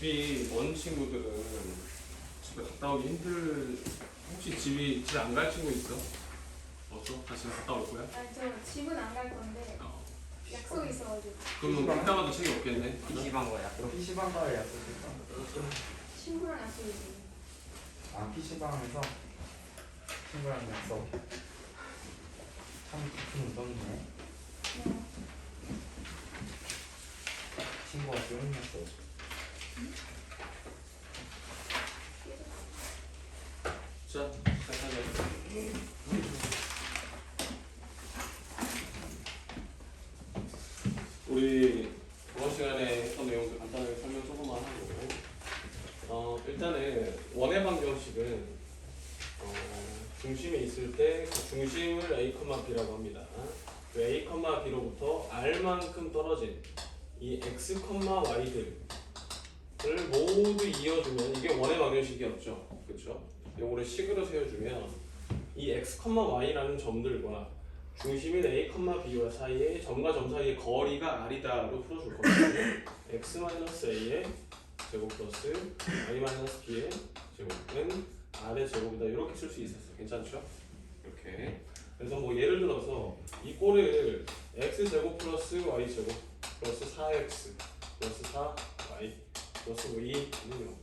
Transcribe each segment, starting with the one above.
집이 먼 친구들은 집에 갔다 오기 힘들 혹시 집이 집안갈 친구 있어? 없어? 다시 갔다 올 거야? 아니 저 집은 안 갈 건데 어. 약속이 있어가지고 그러면 그때마다 책이 없겠네. PC방 거야. 그럼 PC방 가야 약속했다. 친구랑 약속이 있어요. 아 PC방에서 친구랑 약속. 참 깊은 우정이네. 네. 친구가 쪼임했어. 우리 저번 시간에 했던 내용들 간단하게 설명 조금만 하고 어, 일단은 원의 방정식은 어, 중심에 있을 때 그 중심을 a, b라고 합니다. 그 a, b로부터 r만큼 떨어진 이 x, y들 을 모두 이어주면 이게 원의 방정식이었죠. 그렇죠? 요거를 식으로 세워주면 이 x, y라는 점들과 중심인 a, b와 사이에 점과 점 사이의 거리가 r이다로 풀어줄 거거든요. x-a의 제곱 플러스 y-b의 제곱은 r의 제곱이다 이렇게 쓸 수 있었어. 괜찮죠? 이렇게. 그래서 뭐 예를 들어서 이 꼴을 x 제곱 플러스 y 제곱 플러스 4x 플러스 4y 플러스 2는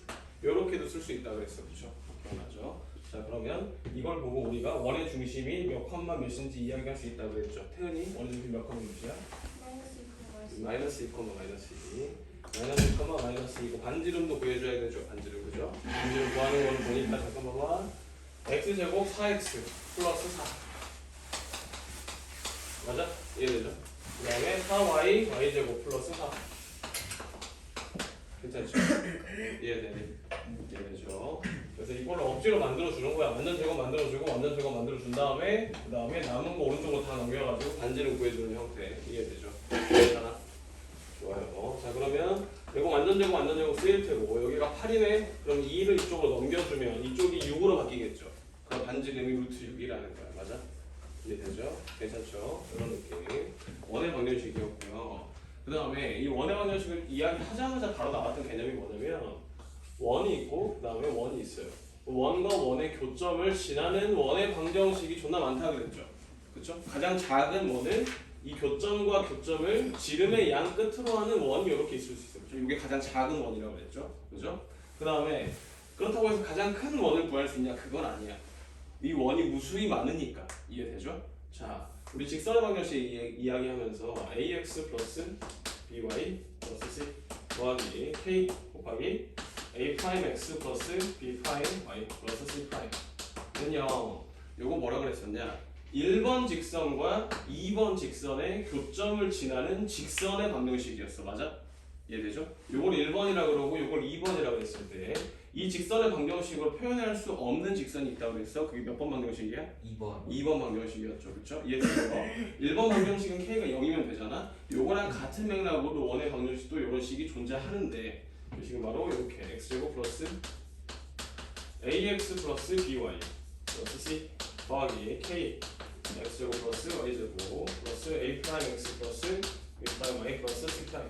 이렇게도 쓸 수 있다 그랬어, 그렇죠? 기억나죠? 자 그러면 이걸 보고 우리가 원의 중심이 몇 컴마 몇인지 이야기할 수 있다고 그랬죠. 태연이 원의 중심 몇 컴마 몇이야? 마이너스 2 마이너스 마이너스 2 컴마 마이너스 2 마이너스 2 컴마 마이너스 2고 반지름도 구해줘야 되죠. 반지름 그죠? 반지름 구하는 거를 보니까 잠깐만 봐. x 제곱 4x 플러스 4 맞아? 이해되죠? 그 다음에 4y y 제곱 플러스 4 괜찮죠? 이해되니? 이해되죠? 그래서 이걸로 억지로 만들어 주는 거야. 완전 제곱 만들어 주고 완전 제곱 만들어 준 다음에 그 다음에 남은 거 오른쪽으로 다 넘겨가지고 반지름 구해주는 형태 이해되죠? 괜찮아? 좋아요. 자 그러면 이거 완전 제곱 완전 제곱 쓰일 테고 여기가 8이네. 그럼 2를 이쪽으로 넘겨주면 이쪽이 6으로 바뀌겠죠. 그럼 반지름이 루트 6이라는 거야. 맞아? 이해되죠? 괜찮죠? 이런 느낌. 원의 방정식이었고요. 그 다음에 이 원의 방정식을 이야기하자마자 바로 나왔던 개념이 뭐냐면 원이 있고 그 다음에 원이 있어요. 원과 원의 교점을 지나는 원의 방정식이 존나 많다 그랬죠. 그렇죠? 가장 작은 원은 이 교점과 교점을 지름의 양 끝으로 하는 원이 이렇게 있을 수 있어요. 이게 가장 작은 원이라고 그랬죠. 그죠? 그 다음에 그렇다고 해서 가장 큰 원을 구할 수 있냐? 그건 아니야. 이 원이 무수히 많으니까 이해되죠? 자, 우리 직선의 방정식 이- 이야기하면서 ax 플러스 by 플러스 c 더하기 k 곱하기 a 프라임 x 플러스 b 프라임 y 플러스 c 프라임은요. 요거 뭐라 그랬었냐? 1번 직선과 2번 직선의 교점을 지나는 직선의 방정식이었어. 맞아? 이해되죠? 요걸 1번이라 그러고 요걸 2번이라고 했을 때 이 직선의 방정식으로 표현할 수 없는 직선이 있다고 그랬어. 그게 몇 번 방정식이야? 2번. 2번 방정식이었죠. 그렇죠? 이해되죠? 1번 방정식은 k가 0이면 되잖아. 요거랑 같은 맥락으로 원의 방정식도 이런 식이 존재하는데 그 식은 바로 이렇게 x제곱 플러스 ax 플러스 by 플러스 c 더하기 k x제곱 플러스 y제곱 플러스 a 프라임 x 플러스 b 프라임 y 플러스 c 프라임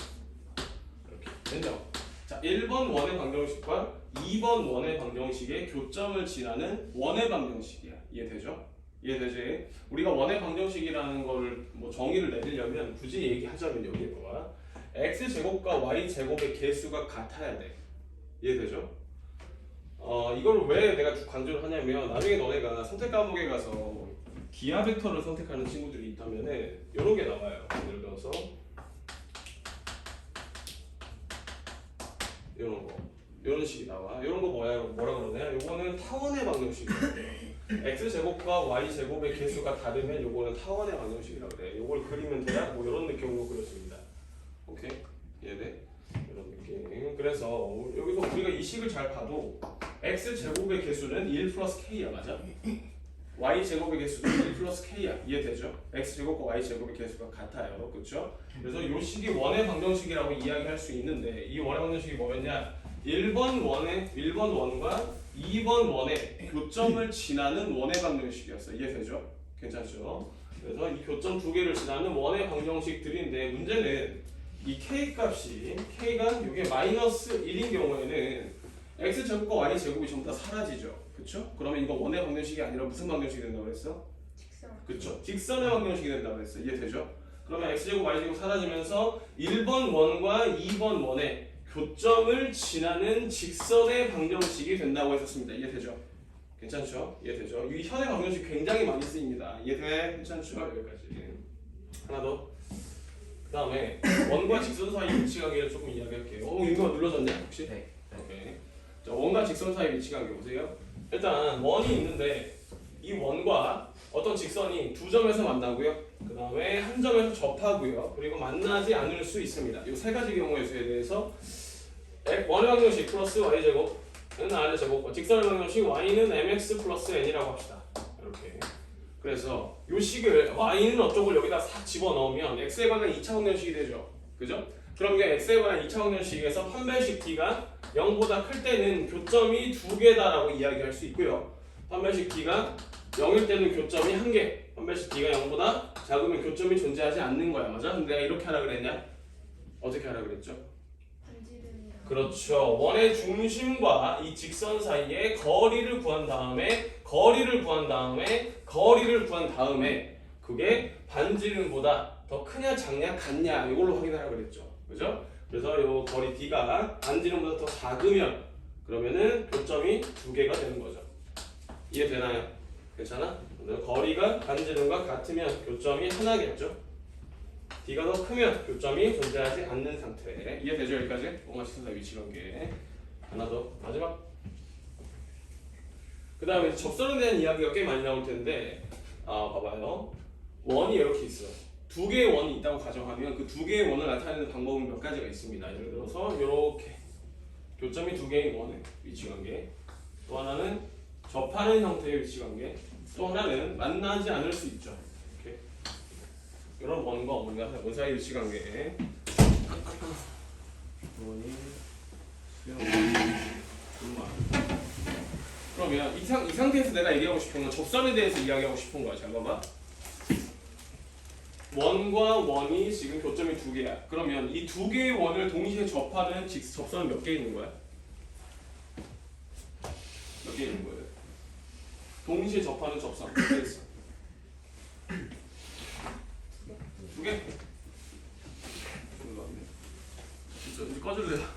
이렇게 됐죠? 자, 1번 원의 방정식과 2번 원의 방정식의 교점을 지나는 원의 방정식이야. 이해되죠? 이해되지? 우리가 원의 방정식이라는 거를 뭐 정의를 내리려면 굳이 얘기하자면 여기 봐봐. x 제곱과 y 제곱의 개수가 같아야 돼. 이해되죠? 어 이걸 왜 내가 쭉 강조를 하냐면 나중에 너네가 선택 과목에 가서 기하 벡터를 선택하는 친구들이 있다면 은 이런 게 나와요. 예를 들어서 이런 거 이런 식이 나와. 이런 거 뭐야? 뭐라 그러냐? 요거는 타원의 방정식이에요. x 제곱과 y 제곱의 개수가 다르면 요거는 타원의 방정식이라 그래. 요걸 그리면 돼야 뭐 이런 느낌으로 그려집니다. 오케이 이해돼? 이런 느낌. 그래서 여기서 우리가 이 식을 잘 봐도 x 제곱의 개수는 1 플러스 k야 맞아? Y 제곱의 개수도 1 플러스 k야 이해되죠? x 제곱과 y 제곱의 개수가 같아요, 그렇죠? 그래서 이 식이 원의 방정식이라고 이야기할 수 있는데 이 원의 방정식이 뭐였냐? 1번 원의 1번 원과 2번 원의 교점을 지나는 원의 방정식이었어. 이해되죠? 괜찮죠? 그래서 이 교점 두 개를 지나는 원의 방정식들인데 문제는 이 k 값이 k가 이게 마이너스 1인 경우에는 x 제곱과 y 제곱이 전부 다 사라지죠. 그렇죠? 그러면 이거 원의 방정식이 아니라 무슨 방정식이 된다고 그랬어? 직선. 그렇죠. 직선의 방정식이 된다고 그랬어. 이해되죠? 그러면 x제곱 y제곱 사라지면서 1번 원과 2번 원의 교점을 지나는 직선의 방정식이 된다고 했었습니다. 이해되죠? 괜찮죠? 이해되죠? 이 현의 방정식 굉장히 많이 쓰입니다. 이해돼? 괜찮죠? 여기까지. 하나 더. 그 다음에 원과 직선 사이 위치 관계를 조금 이야기할게요. 어, 이거 눌러졌냐? 혹시? 네. 오케이. 자, 원과 직선 사이 위치 관계 보세요. 일단 원이 있는데 이 원과 어떤 직선이 두 점에서 만나고요. 그 다음에 한 점에서 접하고요. 그리고 만나지 않을 수 있습니다. 이 세 가지 경우의 수에 대해서 원의 방정식 플러스 y 제곱은 r 제곱, 직선의 방정식 y는 mx 플러스 n이라고 합시다. 이렇게. 그래서 이 식을 y는 어쩌고 여기다 싹 집어 넣으면 x에 관한 2차 방정식이 되죠. 그죠? 그럼 이게 x에 관한 2차 방정식에서 판별식 t가 0보다 클 때는 교점이 두 개다라고 이야기할 수 있고요. 판별식 t가 0일 때는 교점이 한 개. 판별식 t가 0보다 작으면 교점이 존재하지 않는 거야. 맞아? 근데 내가 이렇게 하라 그랬냐? 어떻게 하라 그랬죠? 그렇죠. 원의 중심과 이 직선 사이에 거리를 구한 다음에 거리를 구한 다음에 거리를 구한 다음에 그게 반지름보다 더 크냐 작냐 같냐 이걸로 확인하라 그랬죠. 그죠? 그래서 요 거리 d가 반지름보다 더 작으면 그러면은 교점이 두 개가 되는 거죠. 이해되나요? 괜찮아? 거리가 반지름과 같으면 교점이 하나겠죠. d가 더 크면 교점이 존재하지 않는 상태. 이해되죠 여기까지? 뭔가 시선사 위치 관계. 하나 더 마지막. 그 다음에 접선에 대한 이야기가 꽤 많이 나올 텐데, 아 봐봐요. 원이 이렇게 있어. 두 개의 원이 있다고 가정하면 그 두 개의 원을 나타내는 방법은 몇 가지가 있습니다. 예를 들어서 이렇게 교점이 두 개의 원의 위치 관계. 또 하나는 접하는 형태의 위치 관계. 또 하나는 만나지 않을 수 있죠. 이렇게. 이런 원과 원과 원 사이 위치 관계. 원이. 그러면 이, 상, 이 상태에서 내가 얘기하고 싶은 건 접선에 대해서 이야기하고 싶은 거야. 잘 봐봐. 원과 원이 지금 교점이 두 개야. 그러면 이 두 개의 원을 동시에 접하는 직, 접선은 몇 개 있는 거야? 몇 개 있는 거예요? 동시에 접하는 접선 몇 개 있어? 두 개? 이제 꺼질래요.